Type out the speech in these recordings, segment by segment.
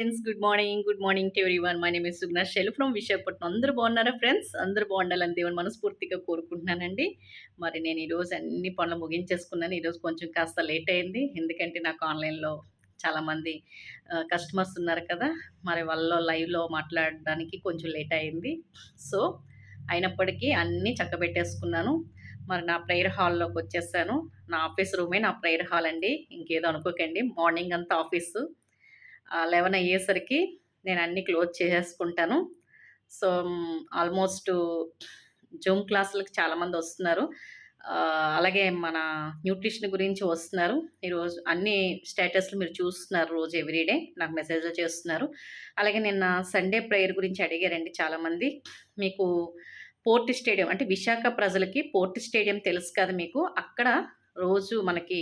Friends good morning good morning to one my name is Sugna Shail from Visakhapatnam అందరూ బాగున్నారా friends అందరూ బాగుండాలని దేవుని మనస్ఫూర్తిగా కోరుకుంటున్నానండి. మరి నేను ఈరోజు అన్ని పనులు ముగించేసుకున్నాను. ఈరోజు కొంచెం కాస్త లేట్ అయింది. ఎందుకంటే నాకు ఆన్లైన్లో చాలామంది కస్టమర్స్ ఉన్నారు కదా. మరి వాళ్ళలో లైవ్లో మాట్లాడడానికి కొంచెం లేట్ అయింది. సో అయినప్పటికీ అన్నీ చక్కబెట్టేసుకున్నాను. మరి నా ప్రేయర్ హాల్లోకి వచ్చేసాను. నా ఆఫీస్ రూమే నా ప్రేయర్ హాల్ అండి. ఇంకేదో అనుకోకండి. మార్నింగ్ అంతా ఆఫీసు లెవెన్ అయ్యేసరికి నేను అన్నీ క్లోజ్ చేసేసుకుంటాను. సో ఆల్మోస్ట్ జూమ్ క్లాసులకు చాలామంది వస్తున్నారు. అలాగే మన న్యూట్రిషన్ గురించి వస్తున్నారు. ఈరోజు అన్ని స్టేటస్లు మీరు చూస్తున్నారు రోజు ఎవ్రీడే నాకు మెసేజ్లు చేస్తున్నారు. అలాగే నిన్న సండే ప్రేయర్ గురించి అడిగారండి చాలామంది. మీకు పోర్ట్ స్టేడియం అంటే విశాఖ ప్రజలకి పోర్ట్ స్టేడియం తెలుసు కదా మీకు? అక్కడ రోజు మనకి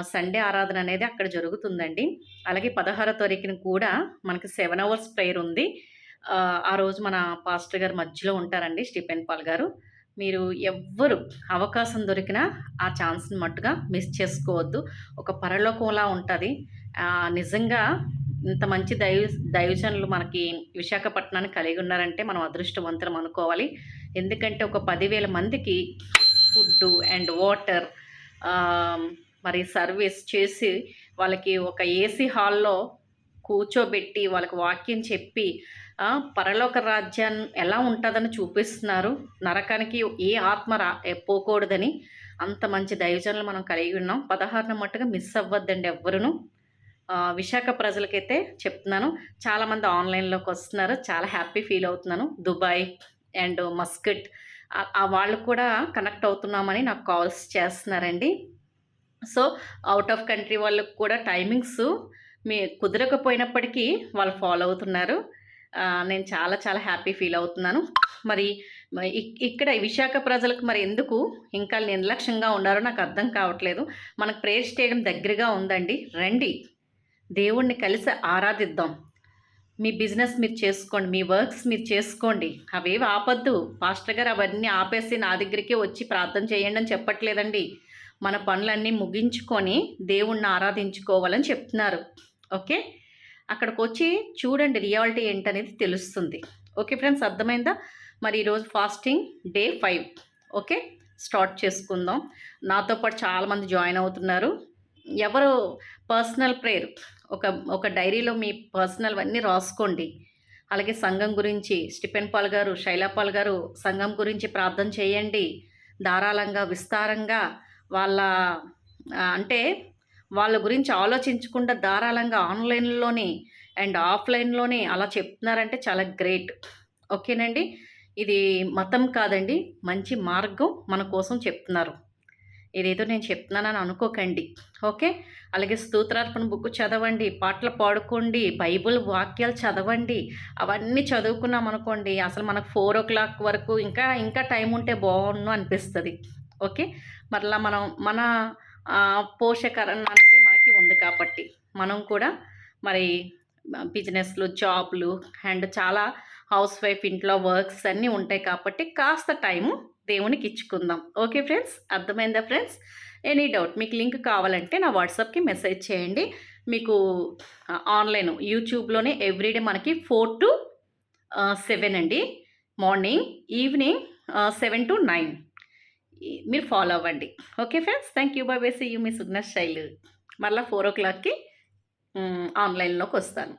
సండే ఆరాధన అనేది అక్కడ జరుగుతుందండి. అలాగే పదహారో తారీఖున కూడా మనకి సెవెన్ అవర్స్ ప్రేయర్ ఉంది. ఆ, ఆ రోజు మన పాస్టర్ గారు మధ్యలో ఉంటారండి స్టీఫెన్ పాల్ గారు. మీరు ఎవ్వరు అవకాశం దొరికినా ఆ ఛాన్స్ని మట్టుగా మిస్ చేసుకోవద్దు. ఒక పరలోకంలా ఉంటుంది. నిజంగా ఇంత మంచి దైవ దైవజనులు మనకి విశాఖపట్నాన్ని కలిగి ఉన్నారంటే మనం అదృష్టవంతులం అనుకోవాలి. ఎందుకంటే ఒక పదివేల మందికి ఫుడ్ అండ్ వాటర్ మరి సర్వీస్ చేసి వాళ్ళకి ఒక ఏసీ హాల్లో కూర్చోబెట్టి వాళ్ళకి వాక్యం చెప్పి పరలోక రాజ్యాన్ని ఎలా ఉంటుందని చూపిస్తున్నారు. నరకానికి ఏ ఆత్మ రా పోకూడదని అంత మంచి దైవజనులు మనం కలిగి ఉన్నాం. పదహారున మట్టుగా మిస్ అవ్వద్దండి ఎవ్వరును. విశాఖ ప్రజలకైతే చెప్తున్నాను. చాలామంది ఆన్లైన్లోకి వస్తున్నారు. చాలా హ్యాపీ ఫీల్ అవుతున్నాను. దుబాయ్ అండ్ మస్కట్ వాళ్ళు కూడా కనెక్ట్ అవుతున్నామని నాకు కాల్స్ చేస్తున్నారండి. సో అవుట్ ఆఫ్ కంట్రీ వాళ్ళకు కూడా టైమింగ్స్ మీ కుదరకపోయినప్పటికీ వాళ్ళు ఫాలో అవుతున్నారు. నేను చాలా చాలా హ్యాపీ ఫీల్ అవుతున్నాను. మరి ఇక్- ఇక్కడ విశాఖ ప్రజలకు మరి ఎందుకు ఇంకా నిర్లక్ష్యంగా ఉన్నారో నాకు అర్థం కావట్లేదు. మనకు ప్రేయర్ స్టేడియం దగ్గరగా ఉందండి. రండి. దేవుణ్ణి కలిసి ఆరాధిద్దాం. మీ బిజినెస్ మీరు చేసుకోండి మీ వర్క్స్ మీరు చేసుకోండి. అవేవి ఆపద్దు. పాస్టర్ గారు అవన్నీ ఆపేసి నా దగ్గరికి వచ్చి ప్రార్థన చేయండి అని చెప్పట్లేదండి. మన పనులన్నీ ముగించుకొని దేవుణ్ణి ఆరాధించుకోవాలని చెప్తున్నారు. ఓకే? అక్కడికి వచ్చి చూడండి రియాలిటీ ఏంటనేది తెలుస్తుంది. ఓకే ఫ్రెండ్స్ అర్థమైందా? మరి ఈరోజు fasting day five. Okay? Start చేసుకుందాం. నాతో పాటు చాలామంది జాయిన్ అవుతున్నారు. ఎవరు పర్సనల్ ప్రేయర్? ఒక ఒక డైరీలో మీ పర్సనల్ అన్నీ రాసుకోండి. అలాగే సంఘం గురించి స్టిఫెన్ పాల్ గారు శైలాపాల్ గారు సంఘం గురించి ప్రార్థన చేయండి. ధారాళంగా విస్తారంగా వాళ్ళ అంటే వాళ్ళ గురించి ఆలోచించకుండా ధారాళంగా ఆన్లైన్లోనే అండ్ ఆఫ్లైన్లోనే అలా చెప్తున్నారంటే చాలా గ్రేట్. ఓకేనండి? ఇది మతం కాదండి మంచి మార్గం మన కోసం చెప్తున్నారు. ఇదేదో నేను చెప్తున్నానని అనుకోకండి. ఓకే? అలాగే స్తోత్రార్పణ బుక్ చదవండి పాటలు పాడుకోండి బైబిల్ వాక్యాలు చదవండి అవన్నీ చదువుకున్నాం అనుకోండి అసలు మనకు ఫోర్ ఓ క్లాక్ వరకు ఇంకా ఇంకా టైం ఉంటే బాగుండు అనిపిస్తుంది. ఓకే? మరలా మనం మన పోషకరణ అనేది మనకి ఉంది కాబట్టి మనం కూడా మరి బిజినెస్లు జాబ్లు అండ్ చాలా హౌస్ వైఫ్ ఇంట్లో వర్క్స్ అన్నీ ఉంటాయి కాబట్టి కాస్త టైము దేవునికి ఇచ్చుకుందాం ఓకే ఫ్రెండ్స్? అర్థమైందా ఫ్రెండ్స్? ఎనీ డౌట్ మీకు లింక్ కావాలంటే నా వాట్సాప్కి మెసేజ్ చేయండి. మీకు ఆన్లైన్ యూట్యూబ్లోనే ఎవ్రీడే మనకి ఫోర్ టు సెవెన్ అండి. Morning evening seven to nine. మీరు ఫాలో అవ్వండి. Okay friends? Thank you. Bye bye. You మీ సుగ్న శైలు మళ్ళీ ఫోర్ ఓ క్లాక్కి ఆన్లైన్లోకి వస్తాను